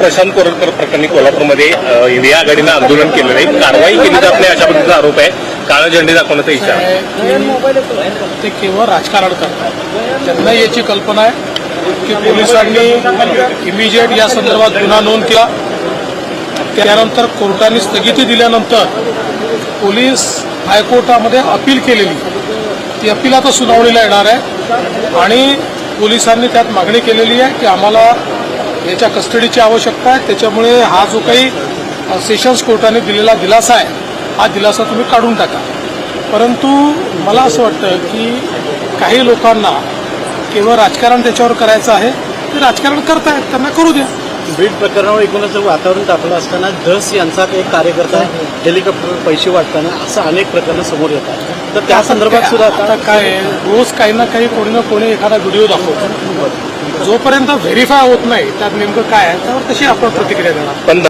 प्रशांत कोरडकर प्रकरणी कोल्हापूरमध्ये इंडिया आघाडीनं आंदोलन केलं नाही. कारवाई केली जात नाही अशा पद्धतीचा आरोप आहे. काळा झेंडे दाखवण्याचा इच्छा ते केवळ राजकारण करतात. त्यांना याची कल्पना आहे की पोलिसांनी इमिजिएट या संदर्भात गुन्हा नोंद केला. त्यानंतर कोर्टाने स्थगिती दिल्यानंतर पोलीस हायकोर्टामध्ये अपील केलेली. ती अपील आता सुनावणीला येणार आहे. आणि पोलिसांनी त्यात मागणी केलेली आहे की आम्हाला याच्या कस्टडीची आवश्यकता आहे. त्याच्यामुळे हा जो काही सेशन्स कोर्टाने दिलेला दिलासा आहे हा दिलासा तुम्ही काढून टाका. परंतु मला असं वाटतं की काही लोकांना केवळ राजकारण त्याच्यावर करायचं आहे. ते राजकारण करतायत त्यांना करू द्या. बीड प्रकरणावर एकूणच वातावरण तापलं असताना धस यांचा एक कार्यकर्ता हेलिकॉप्टरवर पैसे वाटताना असं अनेक प्रकरणं समोर येतात. तर त्या संदर्भात सुद्धा आता काय आहे, रोज काही ना काही कोणी ना कोणी एखादा व्हिडिओ दाखवतो. जोपर्यंत व्हेरीफाय होत नाही त्यात नेमकं काय आहे त्यावर तशी आपण प्रतिक्रिया देणार? पण